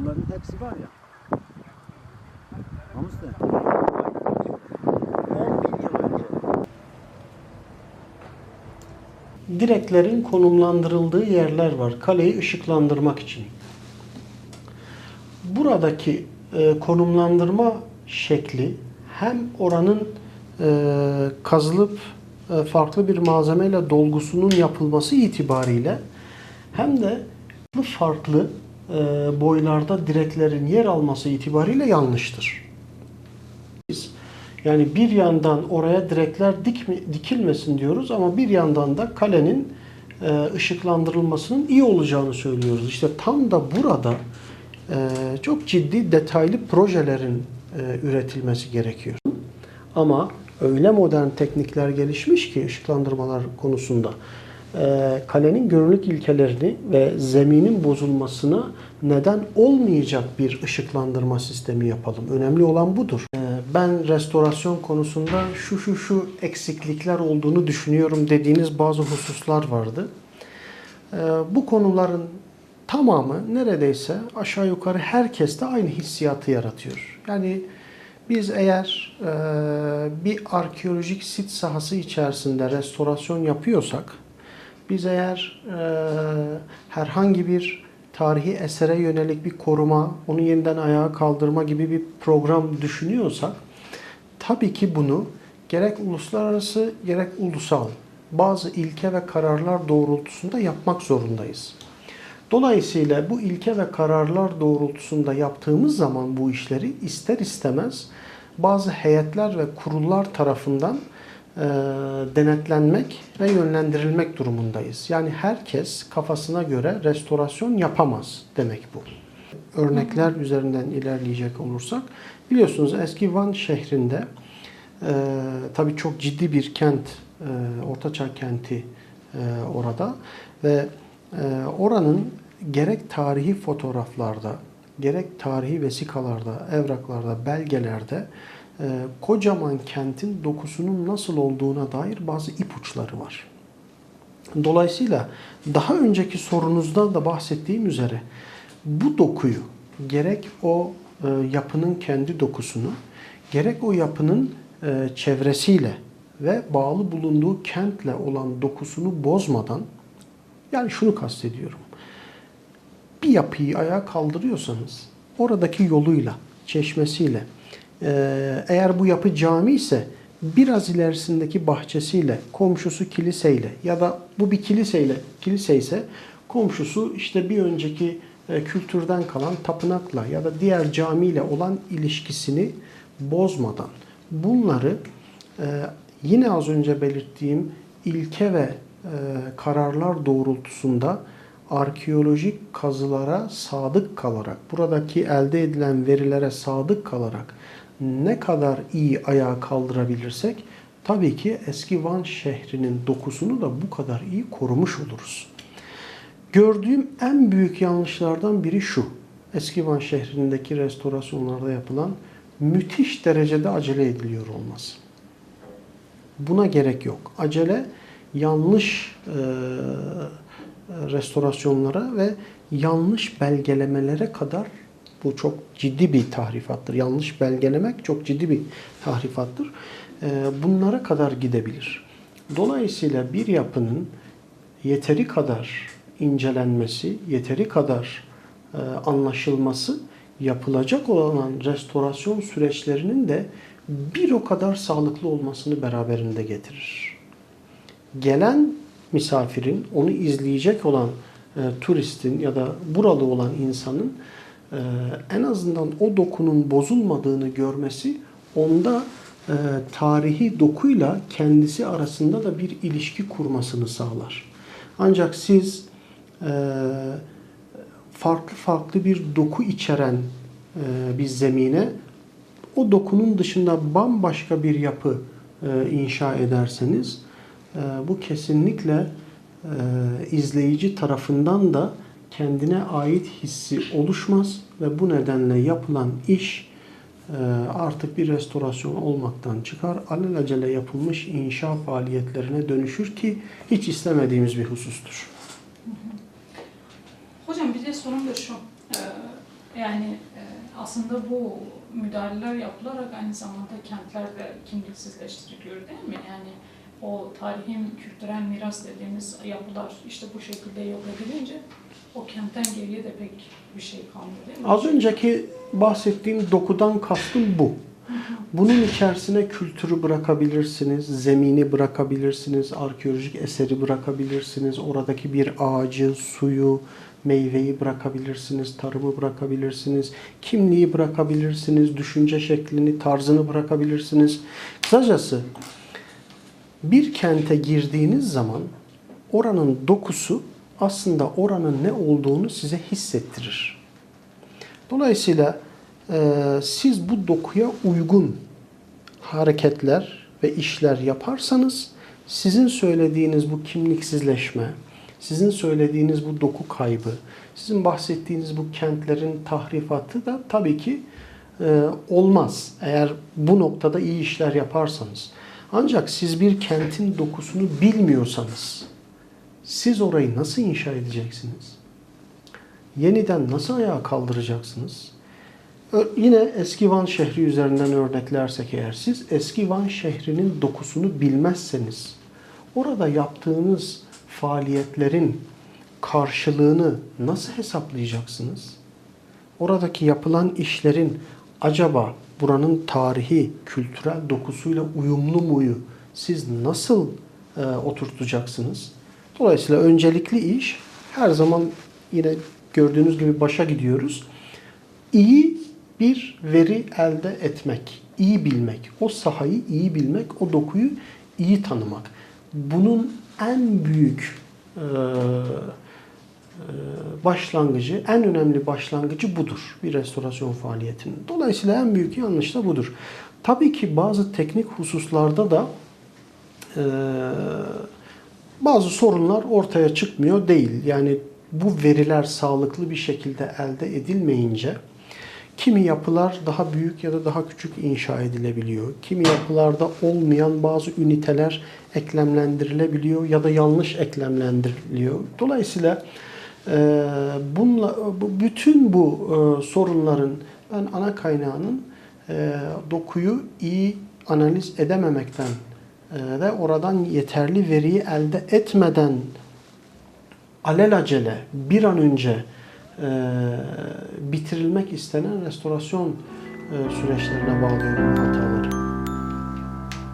Bunların hepsi var ya. Namus de. 10 bin yıl önce. Direklerin konumlandırıldığı yerler var. Kaleyi ışıklandırmak için. Buradaki e, konumlandırma şekli hem oranın e, kazılıp e, farklı bir malzemeyle dolgusunun yapılması itibariyle hem de farklı e, boylarda direklerin yer alması itibariyle yanlıştır. Yani bir yandan oraya direkler dikme, dikilmesin diyoruz ama bir yandan da kalenin e, ışıklandırılmasının iyi olacağını söylüyoruz. İşte tam da burada e, çok ciddi detaylı projelerin e, üretilmesi gerekiyor. Ama öyle modern teknikler gelişmiş ki ışıklandırmalar konusunda e, kalenin görünürlük ilkelerini ve zeminin bozulmasına neden olmayacak bir ışıklandırma sistemi yapalım. Önemli olan budur. E, ben restorasyon konusunda şu şu şu eksiklikler olduğunu düşünüyorum dediğiniz bazı hususlar vardı. E, bu konuların tamamı neredeyse aşağı yukarı herkeste aynı hissiyatı yaratıyor. Yani biz eğer e, bir arkeolojik sit sahası içerisinde restorasyon yapıyorsak, biz eğer e, herhangi bir tarihi esere yönelik bir koruma, onu yeniden ayağa kaldırma gibi bir program düşünüyorsak, tabii ki bunu gerek uluslararası gerek ulusal bazı ilke ve kararlar doğrultusunda yapmak zorundayız. Dolayısıyla bu ilke ve kararlar doğrultusunda yaptığımız zaman bu işleri ister istemez bazı heyetler ve kurullar tarafından e, denetlenmek ve yönlendirilmek durumundayız. Yani herkes kafasına göre restorasyon yapamaz demek bu. Örnekler üzerinden ilerleyecek olursak biliyorsunuz eski Van şehrinde e, tabii çok ciddi bir kent, e, Ortaçağ kenti e, orada ve e, oranın gerek tarihi fotoğraflarda, gerek tarihi vesikalarda, evraklarda, belgelerde e, kocaman kentin dokusunun nasıl olduğuna dair bazı ipuçları var. Dolayısıyla daha önceki sorunuzda da bahsettiğim üzere bu dokuyu gerek o e, yapının kendi dokusunu gerek o yapının e, çevresiyle ve bağlı bulunduğu kentle olan dokusunu bozmadan yani şunu kastediyorum. Bir yapıyı ayağa kaldırıyorsanız oradaki yoluyla, çeşmesiyle eğer bu yapı cami ise biraz ilerisindeki bahçesiyle, komşusu kiliseyle ya da bu bir kiliseyle, kilise ise komşusu işte bir önceki e, kültürden kalan tapınakla ya da diğer camiyle olan ilişkisini bozmadan bunları e, yine az önce belirttiğim ilke ve e, kararlar doğrultusunda arkeolojik kazılara sadık kalarak, buradaki elde edilen verilere sadık kalarak ne kadar iyi ayağa kaldırabilirsek tabii ki eski Van şehrinin dokusunu da bu kadar iyi korumuş oluruz. Gördüğüm en büyük yanlışlardan biri şu. Eski Van şehrindeki restorasyonlarda yapılan müthiş derecede acele ediliyor olması. Buna gerek yok. Acele yanlış e, restorasyonlara ve yanlış belgelemelere kadar bu çok ciddi bir tahrifattır. Yanlış belgelemek çok ciddi bir tahrifattır. E, bunlara kadar gidebilir. Dolayısıyla bir yapının yeteri kadar incelenmesi, yeteri kadar e, anlaşılması yapılacak olan restorasyon süreçlerinin de bir o kadar sağlıklı olmasını beraberinde getirir. Gelen misafirin, onu izleyecek olan e, turistin ya da buralı olan insanın e, en azından o dokunun bozulmadığını görmesi onda e, tarihi dokuyla kendisi arasında da bir ilişki kurmasını sağlar. Ancak siz e, farklı farklı bir doku içeren e, bir zemine o dokunun dışında bambaşka bir yapı inşa ederseniz bu kesinlikle izleyici tarafından da kendine ait hissi oluşmaz ve bu nedenle yapılan iş e, artık bir restorasyon olmaktan çıkar. Alelacele yapılmış inşa faaliyetlerine dönüşür ki hiç istemediğimiz bir husustur. Hocam bir de sorun da şu. Ee, Yani e, aslında bu müdahaleler yapılarak aynı zamanda kentler de kimliksizleştiriliyor değil mi? Yani o tarihin kültürel miras dediğimiz yapılar işte bu şekilde yok edilince o kentten geriye de pek bir şey kalmıyor değil mi? Az önceki bahsettiğim dokudan kastım bu. Bunun içerisine kültürü bırakabilirsiniz, zemini bırakabilirsiniz, arkeolojik eseri bırakabilirsiniz, oradaki bir ağacı, suyu, meyveyi bırakabilirsiniz, tarımı bırakabilirsiniz, kimliği bırakabilirsiniz, düşünce şeklini, tarzını bırakabilirsiniz. Kısacası bir kente girdiğiniz zaman oranın dokusu aslında oranın ne olduğunu size hissettirir. Dolayısıyla e, siz bu dokuya uygun hareketler ve işler yaparsanız sizin söylediğiniz bu kimliksizleşme, sizin söylediğiniz bu doku kaybı, sizin bahsettiğiniz bu kentlerin tahrifatı da tabii ki e, olmaz. Eğer bu noktada iyi işler yaparsanız. Ancak siz bir kentin dokusunu bilmiyorsanız siz orayı nasıl inşa edeceksiniz? Yeniden nasıl ayağa kaldıracaksınız? Yine eski Van şehri üzerinden örneklersek eğer siz eski Van şehrinin dokusunu bilmezseniz orada yaptığınız faaliyetlerin karşılığını nasıl hesaplayacaksınız? Oradaki yapılan işlerin acaba buranın tarihi, kültürel dokusuyla uyumlu muyu siz nasıl e, oturtacaksınız? Dolayısıyla öncelikli iş her zaman yine gördüğünüz gibi başa gidiyoruz. İyi bir veri elde etmek, iyi bilmek, o sahayı iyi bilmek, o dokuyu iyi tanımak. Bunun en büyük e, başlangıcı, en önemli başlangıcı budur bir restorasyon faaliyetinin. Dolayısıyla en büyük yanlış da budur. Tabii ki bazı teknik hususlarda da e, bazı sorunlar ortaya çıkmıyor değil. Yani bu veriler sağlıklı bir şekilde elde edilmeyince kimi yapılar daha büyük ya da daha küçük inşa edilebiliyor. Kimi yapılarda olmayan bazı üniteler eklemlendirilebiliyor ya da yanlış eklemlendiriliyor. Dolayısıyla e, bunla, bu- bütün bu e, sorunların ben ana kaynağının e, dokuyu iyi analiz edememekten e, ve oradan yeterli veriyi elde etmeden alelacele bir an önce e, bitirilmek istenen restorasyon e, süreçlerine bağlıyorum hataları.